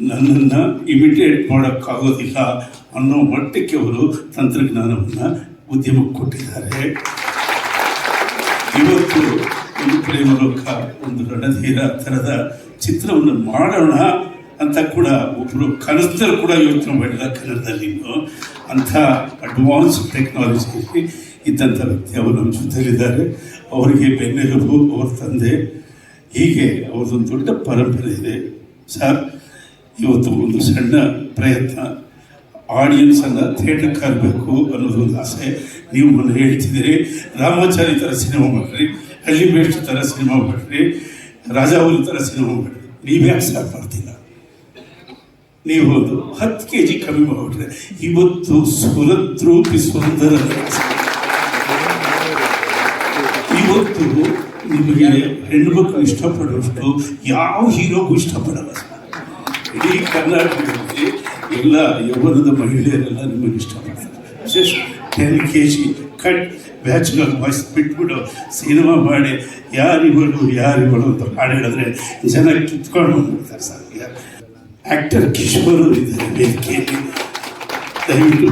ನನ್ನನ್ನು ಇಮಿಟೇಟ್ ಮಾಡೋಕ್ಕಾಗೋದಿಲ್ಲ ಅನ್ನೋ ಮಟ್ಟಕ್ಕೆ ಅವರು ತಂತ್ರಜ್ಞಾನವನ್ನು ಉದ್ಯಮಕ್ಕೆ ಕೊಟ್ಟಿದ್ದಾರೆ. ಇವತ್ತು ಒಂದು ಮೂಲಕ ಒಂದು ರಣಧೀರ ಥರದ ಚಿತ್ರವನ್ನು ಮಾಡೋಣ ಅಂತ ಕೂಡ ಒಬ್ಬರು ಕನಸಲ್ಲಿ ಕೂಡ ಯೋಚನೆ ಮಾಡಿಲ್ಲ ಕನ್ನಡದಲ್ಲಿ ಅಂಥ ಅಡ್ವಾನ್ಸ್ ಟೆಕ್ನಾಲಜಿಯಲ್ಲಿ ಇದ್ದಂಥ ವ್ಯಕ್ತಿ ಅವರು ನಮ್ಮ ಜೊತೆಲಿದ್ದಾರೆ. ಅವರಿಗೆ ಬೆನ್ನೆಲುಬು, ಅವ್ರ ತಂದೆ, ಹೀಗೆ ಅವ್ರದ್ದೊಂದು ದೊಡ್ಡ ಪರಂಪರೆ ಇದೆ. ಸರ್ ಇವತ್ತು ಒಂದು ಸಣ್ಣ ಪ್ರಯತ್ನ. ಆಡಿಯನ್ಸನ್ನು ಥಿಯೇಟರ್ಗೆ ಕರಬೇಕು ಅನ್ನೋದೊಂದು ಆಸೆ. ನೀವು ಮೊನ್ನೆ ಹೇಳ್ತಿದ್ದೀರಿ, ರಾಮಾಚಾರಿ ಥರ ಸಿನಿಮಾ ಮಾಡಿರಿ ಹಳ್ಳಿ ಬೇಸ್ಟ್ ಥರ ಸಿನಿಮಾ ಮಾಡಿರಿ ರಾಜಾಹುಲಿ ಥರ ಸಿನಿಮಾ ಮಾಡಿರಿ. ನೀವೇ ಸ್ಟಾರ್ಟ್ ಮಾಡ್ತಿಲ್ಲ ನೀವು ಒಂದು ಹತ್ತು ಕೆ ಜಿ ಕಮ್ಮಿ ಮಾಡಿಬಿಟ್ರೆ ಇವತ್ತು ಸುರದ್ರೂಪಿ ಸುಂದರ ಇವತ್ತು ನಿಮಗೆ ಹೆಣ್ಣು ಮಕ್ಕಳು ಇಷ್ಟಪಡುವಷ್ಟು ಯಾವ ಹೀರೋಗೂ ಇಷ್ಟಪಡಲ್ಲ. ಇಡೀ ಕರ್ನಾಟಕದಲ್ಲಿ ಎಲ್ಲ ಯೌವನದ ಮಹಿಳೆಯರೆಲ್ಲ ನಿಮಗೆ ಇಷ್ಟಪಡ್ತಾರೆ. Ten K G cut bachelor voice ಬಿಟ್ಬಿಟ್ಟು ಸಿನಿಮಾ ಮಾಡಿ ಯಾರಿಗಳು ಯಾರಿಗಳು ಅಂತ ಹಾಡು ಹೇಳಿದ್ರೆ ಜನ ಕಿತ್ಕೊಂಡು ಬಂದ್ಬಿಡ್ತಾರೆ ಸರ್ ಆ್ಯಕ್ಟರ್ ಕಿಶೋರ್ ಇದ್ದಾರೆ. ದಯವಿಟ್ಟು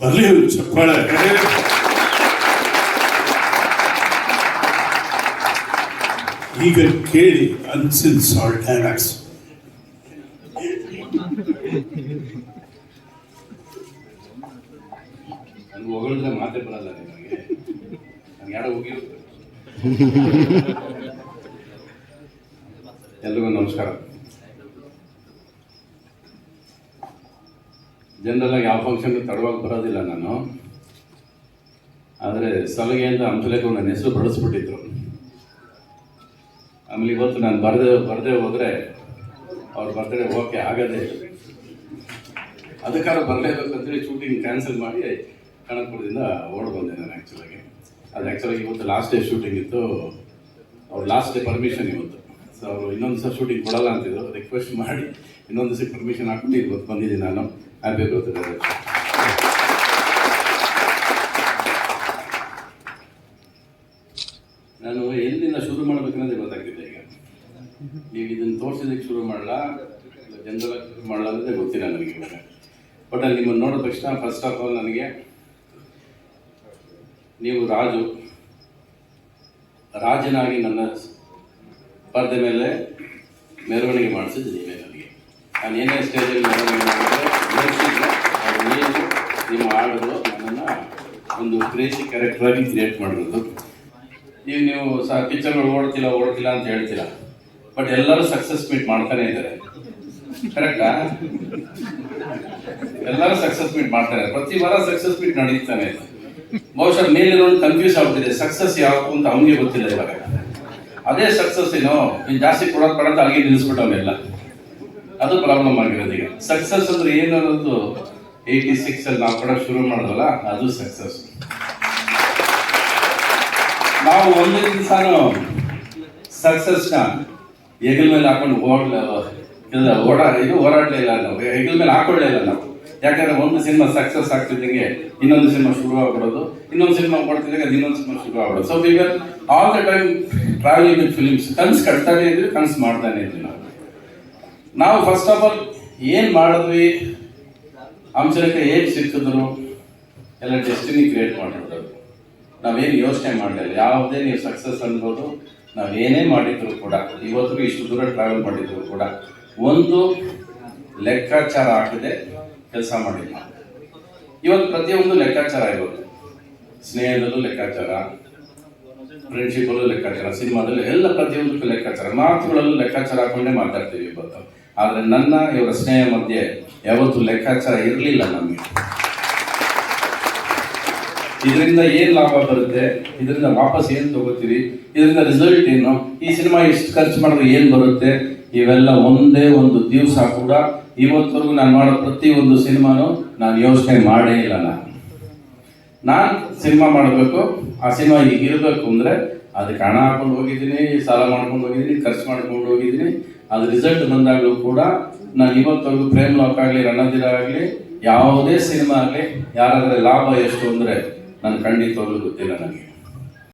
ಬರ್ಲಿ ಒಂದು ಚಪ್ಪಾಳೆ ಈಗ ಕೇಳಿ ಅನ್ಸಿಲ್ ಸಾಲ್ಟ್ ಡೈಲಾಗ್ಸ್ ನನಗೆ ಹೊಗಳಿದ್ರೆ ಮಾತೇ ಬರಲ್ಲ ನಿಮಗೆ ನನಗೆ ಯಾರೋ ಹೋಗಿರುತ್ತೆ ಎಲ್ರಿಗೂ ನಮಸ್ಕಾರ ಜನರಲ್ಲಾಗಿ ಯಾವ ಫಂಕ್ಷನ್ಗೆ ತಡವಾಗಿ ಬರೋದಿಲ್ಲ ನಾನು. ಆದರೆ ಸಲಹೆಯಿಂದ ಹಂಸಲೇಖ ನನ್ನ ಹೆಸರು ಬಳಸ್ಬಿಟ್ಟಿದ್ರು. ಆಮೇಲೆ ಇವತ್ತು ನಾನು ಬರದೆ ಬರದೆ ಹೋದರೆ ಅವ್ರು ಬರ್ತಾರೆ ಓಕೆ ಆಗದೆ. ಅದಕ್ಕಾರ ಬರಲೇಬೇಕಂತೇಳಿ ಶೂಟಿಂಗ್ ಕ್ಯಾನ್ಸಲ್ ಮಾಡಿ ಕನಕಪುರದಿಂದ ಓಡ್ ಬಂದೆ ನಾನು ಆ್ಯಕ್ಚುಲಾಗಿ ಅದು ಆ್ಯಕ್ಚುಲಾಗಿ ಇವತ್ತು ಲಾಸ್ಟ್ ಡೇ ಶೂಟಿಂಗ್ ಇತ್ತು. ಅವ್ರು ಲಾಸ್ಟ್ ಡೇ ಪರ್ಮಿಷನ್ ಇವತ್ತು. ಸೊ ಅವರು ಇನ್ನೊಂದು ಸಹ ಶೂಟಿಂಗ್ ಕೊಡಲ್ಲ ಅಂತಿದ್ರು. ರಿಕ್ವೆಸ್ಟ್ ಮಾಡಿ ಇನ್ನೊಂದು ಸಹ ಪರ್ಮಿಷನ್ ಹಾಕ್ಬಿಟ್ಟು ಇವತ್ತು ಬಂದಿದ್ದೀನಿ ನಾನು. ಹ್ಯಾಪಿ ಬರ್ತದೆ ನಾನು ಎಲ್ಲಿಂದ ಶುರು ಮಾಡ್ಬೇಕನ್ನೋದೇ ಗೊತ್ತಾಗ್ತಿದೆ ಈಗ. ನೀವು ಇದನ್ನು ತೋರಿಸೋದಕ್ಕೆ ಶುರು ಮಾಡಲ್ಲ ಜನರಲ್ ಶುರು ಮಾಡಲ್ಲ ಅನ್ನೋದೇ ಗೊತ್ತಿಲ್ಲ ನನಗೆ ಇವಾಗ. ಬಟ್ ಅಲ್ಲಿ ನಿಮ್ಮನ್ನು ನೋಡಿದ ತಕ್ಷಣ ಫಸ್ಟ್ ಆಫ್ ಆಲ್ ನನಗೆ ನೀವು ರಾಜು, ರಾಜನಾಗಿ ನನ್ನ ಪರದೆ ಮೇಲೆ ಮೆರವಣಿಗೆ ಮಾಡಿಸಿದ್ದು ನೀವೇ ನನಗೆ. ನಾನು ಏನೇ ಸ್ಟೇಜಲ್ಲಿ ಮೆರವಣಿಗೆ ಮಾಡಿದ್ರೆ ಅದು ನೀವು, ನಿಮ್ಮ ಹಾಡುಗಳು ನನ್ನನ್ನು ಒಂದು ಕ್ರೇಜಿ ಕ್ಯಾರೆಕ್ಟರಾಗಿ ಕ್ರಿಯೇಟ್ ಮಾಡಿರೋದು. ಈಗ ನೀವು ಸಹ ಪಿಕ್ಚರ್ಗಳು ಓಡ್ತಿಲ್ಲ ಓಡ್ತಿಲ್ಲ ಅಂತ ಹೇಳ್ತೀರಾ? ಬಟ್ ಎಲ್ಲರೂ ಸಕ್ಸಸ್ ಮೀಟ್ ಮಾಡ್ತಾನೆ ಇದ್ದಾರೆ. ಕರೆಕ್ಟಾ ಎಲ್ಲರೂ ಸಕ್ಸಸ್ ಮೀಟ್ ಮಾಡ್ತಾರೆ. ಪ್ರತಿ ವಾರ ಸಕ್ಸಸ್ ಮೀಟ್ ನಡೀತಾನೆ. ಬಹುಶಃ ಮೇಲೆ ಕನ್ಫ್ಯೂಸ್ ಆಗ್ತಿದೆ ಸಕ್ಸಸ್ ಯಾವುದು ಅಂತ ಅವನಿಗೆ ಗೊತ್ತಿಲ್ಲ ಇವಾಗ. ಅದೇ ಸಕ್ಸಸ್ ಏನು? ಇನ್ನು ಜಾಸ್ತಿ ಕೊಡೋದು ಅಂತ ಅಲ್ಲಿಗೆ ನಿಲ್ಲಿಸ್ಬಿಟ್ಟವನ್ನೆಲ್ಲ ಅದು ಪ್ರಾಬ್ಲಮ್ ಆಗಿರೋದು ಈಗ. ಸಕ್ಸಸ್ ಅಂದ್ರೆ ಏನು ಅನ್ನೋದು ಏಯ್ಟಿ ಸಿಕ್ಸ್ ಅಲ್ಲಿ ನಾವು ಕೊಡೋಕೆ ಶುರು ಮಾಡಿದ್ವಲ್ಲ, ಅದು ಸಕ್ಸಸ್ ನಾವು ಒಂದು ದಿವಸನೂ ಸಕ್ಸಸ್ನ ಹೆಗಲ್ ಮೇಲೆ ಹಾಕೊಂಡು ಓಡ್ಲ ಓಡಾ ಇದು ಓಡಾಡ್ಲೇ ಇಲ್ಲ ನಾವು. ಹೆಗಲ್ ಮೇಲೆ ಹಾಕೊಳ್ಳೇ ಇಲ್ಲ ನಾವು. ಯಾಕಂದ್ರೆ ಒಂದು ಸಿನಿಮಾ ಸಕ್ಸಸ್ ಆಗ್ತಿದ್ದಂಗೆ ಇನ್ನೊಂದು ಸಿನಿಮಾ ಶುರು ಆಗ್ಬಿಡೋದು, ಇನ್ನೊಂದು ಸಿನಿಮಾ ಮಾಡ್ತಿದ್ದಂಗೆ ಅದು ಇನ್ನೊಂದು ಸಿನಿಮಾ ಶುರು ಆಗ್ಬಿಡೋದು. So we're all the time travelling with films ಕನ್ಸು ಕಟ್ತಾನೆ ಇದ್ವಿ ಕನ್ಸು ಮಾಡ್ತಾನೆ ಇದ್ವಿ ನಾವು. ನಾವು ಫಸ್ಟ್ ಆಫ್ ಆಲ್ ಏನು ಮಾಡಿದ್ವಿ? ಅಂಶಕ್ಕೆ ಏನ್ ಸಿಕ್ಕಿದ್ರು? ಎಲ್ಲ ಡೆಸ್ಟಿನಿ ಕ್ರಿಯೇಟ್ ಮಾಡಿಬಿಡೋದು ನಾವೇನು ಯೋಚನೆ ಮಾಡಲಿಲ್ಲ. ಯಾವುದೇ ನೀವು ಸಕ್ಸಸ್ ಅನ್ಬೋದು ನಾವೇನೇ ಮಾಡಿದ್ರು ಕೂಡ, ಇವತ್ತಿಗೂ ಇಷ್ಟು ದೂರ ಟ್ರಾವೆಲ್ ಮಾಡಿದ್ರು ಕೂಡ, ಒಂದು ಲೆಕ್ಕಾಚಾರ ಹಾಕದೆ ಕೆಲಸ ಮಾಡಿಲ್ಲ. ಇವತ್ತು ಪ್ರತಿಯೊಂದು ಲೆಕ್ಕಾಚಾರ ಇರೋದು ಸ್ನೇಹದಲ್ಲೂ ಲೆಕ್ಕಾಚಾರ ಫ್ರೆಂಡ್ಶಿಪ್ಪಲ್ಲೂ ಲೆಕ್ಕಾಚಾರ, ಸಿನಿಮಾದಲ್ಲಿ ಎಲ್ಲ ಪ್ರತಿಯೊಂದಕ್ಕೂ ಲೆಕ್ಕಾಚಾರ. ಮಾತುಗಳಲ್ಲೂ ಲೆಕ್ಕಾಚಾರ ಹಾಕೊಂಡೇ ಮಾತಾಡ್ತೀವಿ ಇವತ್ತು. ಆದರೆ ನನ್ನ, ಇವರ ಸ್ನೇಹ ಮಧ್ಯೆ ಯಾವತ್ತೂ ಲೆಕ್ಕಾಚಾರ ಇರಲಿಲ್ಲ ನಮಗೆ. ಇದರಿಂದ ಏನು ಲಾಭ ಬರುತ್ತೆ? ಇದರಿಂದ ವಾಪಸ್ ಏನು ತಗೋತೀರಿ? ಇದರಿಂದ ರಿಸಲ್ಟ್ ಏನು? ಈ ಸಿನಿಮಾ ಎಷ್ಟು ಖರ್ಚು ಮಾಡಿದ್ರೆ ಏನು ಬರುತ್ತೆ? ಇವೆಲ್ಲ ಒಂದೇ ಒಂದು ದಿವಸ ಕೂಡ ಇವತ್ತವರೆಗೂ ನಾನು ಮಾಡೋ ಪ್ರತಿಯೊಂದು ಸಿನಿಮಾನು ನಾನು ಯೋಚನೆ ಮಾಡೇ ಇಲ್ಲ ನಾನು. ಸಿನಿಮಾ ಮಾಡಬೇಕು. ಆ ಸಿನಿಮಾ ಈಗ ಇರಬೇಕು ಅಂದರೆ ಅದಕ್ಕೆ ಹಣ ಹಾಕೊಂಡು ಹೋಗಿದ್ದೀನಿ, ಸಾಲ ಮಾಡ್ಕೊಂಡು ಹೋಗಿದ್ದೀನಿ, ಖರ್ಚು ಮಾಡ್ಕೊಂಡು ಹೋಗಿದ್ದೀನಿ. ಅದು ರಿಸಲ್ಟ್ ಬಂದಾಗಲೂ ಕೂಡ ನಾನು ಇವತ್ತವರೆಗೂ ಪ್ರೇಮ್ ಲಾಕ್ ಆಗಲಿ, ರಣಧೀರ ಆಗಲಿ, ಯಾವುದೇ ಸಿನಿಮಾ ಆಗಲಿ, ಯಾರಾದರೆ ಲಾಭ ಎಷ್ಟು ಅಂದರೆ ನಾನು ಖಂಡಿತವಾಗ್ಲೂ ಗೊತ್ತಿಲ್ಲ ನನಗೆ.